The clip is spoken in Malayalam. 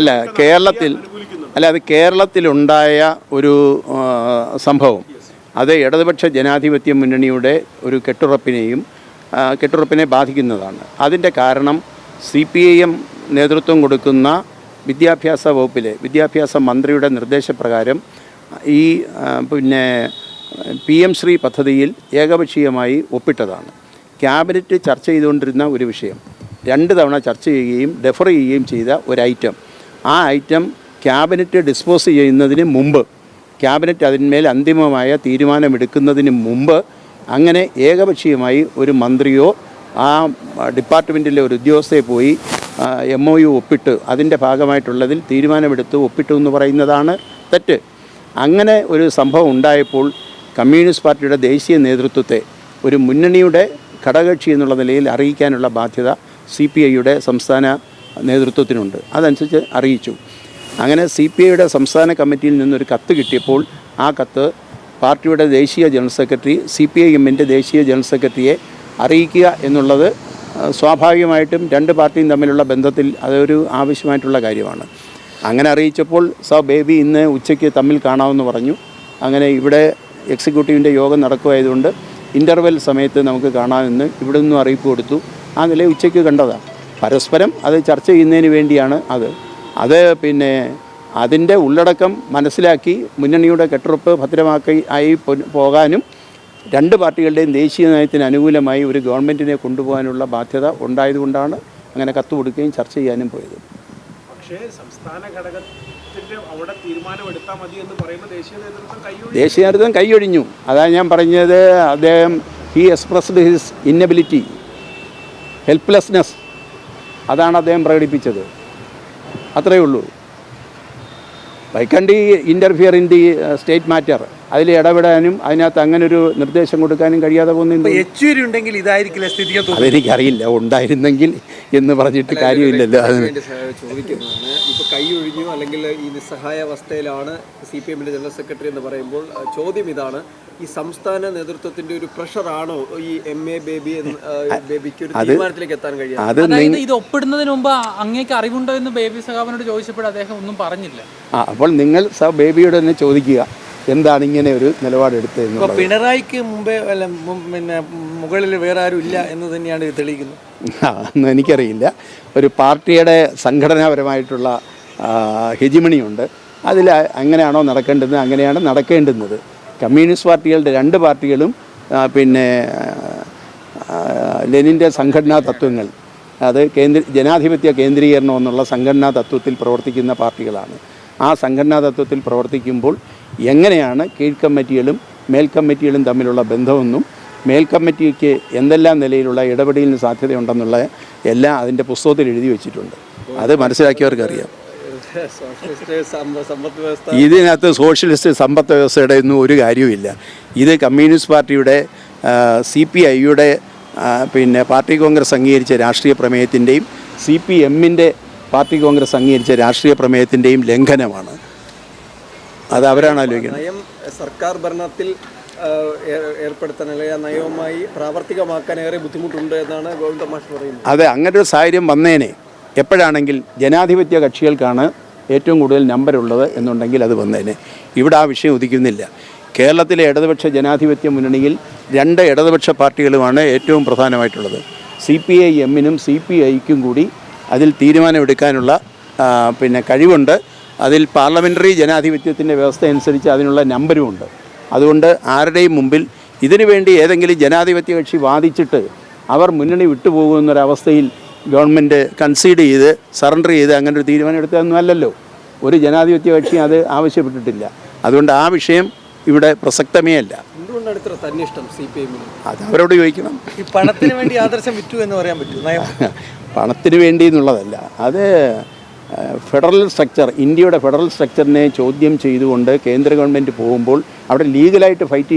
അല്ല കേരളത്തിൽ അല്ല അത് കേരളത്തിലുണ്ടായ ഒരു സംഭവം. അത് ഇടതുപക്ഷ ജനാധിപത്യ മുന്നണിയുടെ ഒരു കെട്ടുറപ്പിനെയും കെട്ടുറപ്പിനെ ബാധിക്കുന്നതാണ്. അതിന്റെ കാരണം സി പി ഐ എം നേതൃത്വം കൊടുക്കുന്ന വിദ്യാഭ്യാസ വകുപ്പിലെ വിദ്യാഭ്യാസ മന്ത്രിയുടെ നിർദ്ദേശപ്രകാരം ഈ പിന്നെ പി എം ശ്രീ പദ്ധതിയിൽ ഏകപക്ഷീയമായി ഒപ്പിട്ടതാണ്. ക്യാബിനറ്റ് ചർച്ച ചെയ്തുകൊണ്ടിരുന്ന ഒരു വിഷയം. രണ്ട് തവണ ചർച്ച ചെയ്യുകയും ഡെഫർ ചെയ്യുകയും ചെയ്ത ഒരു ഐറ്റം. ആ ഐറ്റം ക്യാബിനറ്റ് ഡിസ്പോസ് ചെയ്യുന്നതിന് മുമ്പ് ക്യാബിനറ്റ് അതിന്മേൽ അന്തിമമായ തീരുമാനമെടുക്കുന്നതിന് മുമ്പ് അങ്ങനെ ഏകപക്ഷീയമായി ഒരു മന്ത്രിയോ ആ ഡിപ്പാർട്ട്മെന്റിലെ ഒരു ഉദ്യോഗസ്ഥയെ പോയി എം ഒ യു ഒപ്പിട്ട് അതിന്റെ ഭാഗമായിട്ടുള്ളതിൽ തീരുമാനമെടുത്ത് ഒപ്പിട്ടു എന്ന് പറയുന്നതാണ് തെറ്റ്. അങ്ങനെ ഒരു സംഭവം ഉണ്ടായപ്പോൾ കമ്മ്യൂണിസ്റ്റ് പാർട്ടിയുടെ ദേശീയ നേതൃത്വത്തെ ഒരു മുന്നണിയുടെ ഘടകകക്ഷി എന്നുള്ള നിലയിൽ അറിയിക്കാനുള്ള ബാധ്യത സി പി ഐയുടെ സംസ്ഥാന നേതൃത്വത്തിനുണ്ട്. അതനുസരിച്ച് അറിയിച്ചു. അങ്ങനെ സി പി ഐയുടെ സംസ്ഥാന കമ്മിറ്റിയിൽ നിന്നൊരു കത്ത് കിട്ടിയപ്പോൾ ആ കത്ത് പാർട്ടിയുടെ ദേശീയ general secretary C P I എമ്മിന്റെ ദേശീയ ജനറൽ സെക്രട്ടറിയെ അറിയിക്കുക എന്നുള്ളത് സ്വാഭാവികമായിട്ടും രണ്ട് പാർട്ടിയും തമ്മിലുള്ള ബന്ധത്തിൽ അതൊരു ആവശ്യമായിട്ടുള്ള കാര്യമാണ്. അങ്ങനെ അറിയിച്ചപ്പോൾ സ ബേബി ഇന്ന് ഉച്ചയ്ക്ക് തമ്മിൽ കാണാമെന്ന് പറഞ്ഞു. അങ്ങനെ ഇവിടെ എക്സിക്യൂട്ടീവിന്റെ യോഗം നടക്കുമായതുകൊണ്ട് ഇന്റർവെൽ സമയത്ത് നമുക്ക് കാണാമെന്ന് ഇവിടെ നിന്നും അറിയിപ്പ് കൊടുത്തു. ആ നില ഉച്ചയ്ക്ക് കണ്ടതാണ് പരസ്പരം അത് ചർച്ച ചെയ്യുന്നതിന് വേണ്ടിയാണ് അത്. അത് പിന്നെ അതിന്റെ ഉള്ളടക്കം മനസ്സിലാക്കി മുന്നണിയുടെ കെട്ടുറപ്പ് ഭദ്രമാക്കി ആയി പോകാനും രണ്ട് പാർട്ടികളുടെയും ദേശീയ നയത്തിന് അനുകൂലമായി ഒരു ഗവൺമെന്റിനെ കൊണ്ടുപോകാനുള്ള ബാധ്യത ഉണ്ടായതുകൊണ്ടാണ് അങ്ങനെ കത്ത് കൊടുക്കുകയും ചർച്ച ചെയ്യാനും പോയത്. പക്ഷേ സംസ്ഥാന ഘടകത്തിന്റെ അവിടെ തീരുമാനമെടുത്താൽ മതി എന്ന് പറയുമ്പോൾ ദേശീയ നേതൃത്വം ദേശീയ നേതൃത്വം കൈയൊഴിഞ്ഞു. അതാണ് ഞാൻ പറഞ്ഞത്. അദ്ദേഹം he expressed his inability helplessness അതാണ് അദ്ദേഹം പ്രകടിപ്പിച്ചത്. അത്രയേ ഉള്ളൂ. വൈക്കണ്ടി interfere in the state matter അതിൽ ഇടപെടാനും അതിനകത്ത് അങ്ങനെ ഒരു നിർദ്ദേശം കൊടുക്കാനും കഴിയാതെ പോകുന്നു യെച്ചൂരി ഉണ്ടെങ്കിൽ ഇതായിരിക്കില്ല സ്ഥിതി അതെനിക്കറിയില്ല. ഉണ്ടായിരുന്നെങ്കിൽ എന്ന് പറഞ്ഞിട്ട് കാര്യമില്ലല്ലോ. അതിന് ചോദിക്കുന്നതാണ് ഇപ്പൊ കൈ ഒഴിഞ്ഞു അല്ലെങ്കിൽ ഈ നിസ്സഹായ അവസ്ഥയിലാണ് സി പി എമ്മിന്റെ ജനറൽ സെക്രട്ടറി എന്ന് പറയുമ്പോൾ ചോദ്യം ഇതാണ് ഈ സംസ്ഥാന നേതൃത്വത്തിന്റെ ഒരു പ്രഷറാണോ ഈ എം എ ബേബി ബേബിക്ക് ഒരു തീരുമാനത്തിലേക്ക് എത്താൻ കഴിയാ ഇത് ഒപ്പിടുന്നതിന് മുമ്പ് അങ്ങേക്ക് അറിവുണ്ടോ എന്ന് ബേബി സഹാബിനോട് ചോദിച്ചപ്പോൾ അദ്ദേഹം ഒന്നും പറഞ്ഞില്ല. അപ്പോൾ നിങ്ങൾ സ ബേബിയോട് തന്നെ ചോദിക്കുക. എന്താണ് ഇങ്ങനെ ഒരു നിലപാടെടുത്തതെന്ന് പിണറായിക്ക് മുമ്പേ അല്ല പിന്നെ മുകളിൽ വേറെ ആരും ഇല്ല എന്ന് തന്നെയാണ് തെളിയിക്കുന്നത്. ആ, എന്ന് എനിക്കറിയില്ല. ഒരു പാർട്ടിയുടെ സംഘടനാപരമായിട്ടുള്ള ഹെജിമണിയുണ്ട്. അതിൽ അങ്ങനെയാണോ നടക്കേണ്ടത്? അങ്ങനെയാണ് നടക്കേണ്ടുന്നത്. കമ്മ്യൂണിസ്റ്റ് പാർട്ടികളുടെ രണ്ട് പാർട്ടികളും പിന്നെ ലെനിന്റെ സംഘടനാ തത്വങ്ങൾ അത് കേന്ദ്ര ജനാധിപത്യ കേന്ദ്രീകരണം എന്നുള്ള സംഘടനാ തത്വത്തിൽ പ്രവർത്തിക്കുന്ന പാർട്ടികളാണ്. ആ സംഘടനാ തത്വത്തിൽ പ്രവർത്തിക്കുമ്പോൾ എങ്ങനെയാണ് കീഴ് കമ്മിറ്റികളും മേൽ തമ്മിലുള്ള ബന്ധമെന്നും മേൽ കമ്മിറ്റിക്ക് എന്തെല്ലാം നിലയിലുള്ള ഇടപെടലിന് സാധ്യതയുണ്ടെന്നുള്ള എല്ലാം അതിന്റെ പുസ്തകത്തിൽ എഴുതി വെച്ചിട്ടുണ്ട്. അത് മനസ്സിലാക്കിയവർക്കറിയാം. ഇതിനകത്ത് സോഷ്യലിസ്റ്റ് സമ്പത്ത് വ്യവസ്ഥയുടെ ഒന്നും ഒരു കാര്യവുമില്ല. ഇത് കമ്മ്യൂണിസ്റ്റ് പാർട്ടിയുടെ സി പി ഐയുടെ പിന്നെ പാർട്ടി കോൺഗ്രസ് അംഗീകരിച്ച രാഷ്ട്രീയ പ്രമേയത്തിന്റെയും സി പി എമ്മിന്റെ പാർട്ടി കോൺഗ്രസ് അംഗീകരിച്ച രാഷ്ട്രീയ പ്രമേയത്തിന്റെയും ലംഘനമാണ്. അത് അവരാണ് ആലോചിക്കുന്നത്. നയം സർക്കാർ ഭരണത്തിൽ ഏർപ്പെടുത്താൻ അല്ലെങ്കിൽ ആ നയവുമായി പ്രാവർത്തികമാക്കാൻ ഏറെ ബുദ്ധിമുട്ടുണ്ട് എന്നാണ് ഗോവിന്ദ മാഷ് പറയുന്നത്. അതെ അങ്ങനെ ഒരു സാഹചര്യം വന്നേനെ. എപ്പോഴാണെങ്കിൽ ജനാധിപത്യ കക്ഷികൾക്കാണ് ഏറ്റവും കൂടുതൽ നമ്പറുള്ളത് എന്നുണ്ടെങ്കിൽ അത് വന്നേനെ. ഇവിടെ ആ വിഷയം ഉദിക്കുന്നില്ല. കേരളത്തിലെ ഇടതുപക്ഷ ജനാധിപത്യ മുന്നണിയിൽ രണ്ട് ഇടതുപക്ഷ പാർട്ടികളുമാണ് ഏറ്റവും പ്രധാനമായിട്ടുള്ളത്. സി പി ഐ എമ്മിനും സി പി ഐക്കും കൂടി അതിൽ തീരുമാനമെടുക്കാനുള്ള പിന്നെ കഴിവുണ്ട്. അതിൽ പാർലമെന്ററി ജനാധിപത്യത്തിന്റെ വ്യവസ്ഥ അനുസരിച്ച് അതിനുള്ള നമ്പരുമുണ്ട് അതുകൊണ്ട് ആരുടെയും മുമ്പിൽ ഇതിനു വേണ്ടി ഏതെങ്കിലും ജനാധിപത്യ കക്ഷി വാദിച്ചിട്ട് അവർ മുന്നണി വിട്ടുപോകുന്നൊരവസ്ഥയിൽ ഗവൺമെന്റ് കൺസീഡ് ചെയ്ത് സറണ്ടർ ചെയ്ത് അങ്ങനെ ഒരു തീരുമാനം എടുത്തതൊന്നും അല്ലല്ലോ. ഒരു ജനാധിപത്യ കക്ഷി അത് ആവശ്യപ്പെട്ടിട്ടില്ല. അതുകൊണ്ട് ആ വിഷയം ഇവിടെ പ്രസക്തമേ അല്ല. അത് അവരോട് ചോദിക്കണം. പണത്തിന് വേണ്ടി ആദർശം വിറ്റു എന്ന് പറയാൻ പറ്റും പണത്തിന് വേണ്ടി എന്നുള്ളതല്ല. അത് ഫെഡറൽ സ്ട്രക്ചർ ഇന്ത്യയുടെ ഫെഡറൽ സ്ട്രക്ചറിനെ ചോദ്യം ചെയ്തുകൊണ്ട് കേന്ദ്ര ഗവൺമെന്റ് പോകുമ്പോൾ അവിടെ ലീഗലായിട്ട് ഫൈറ്റ്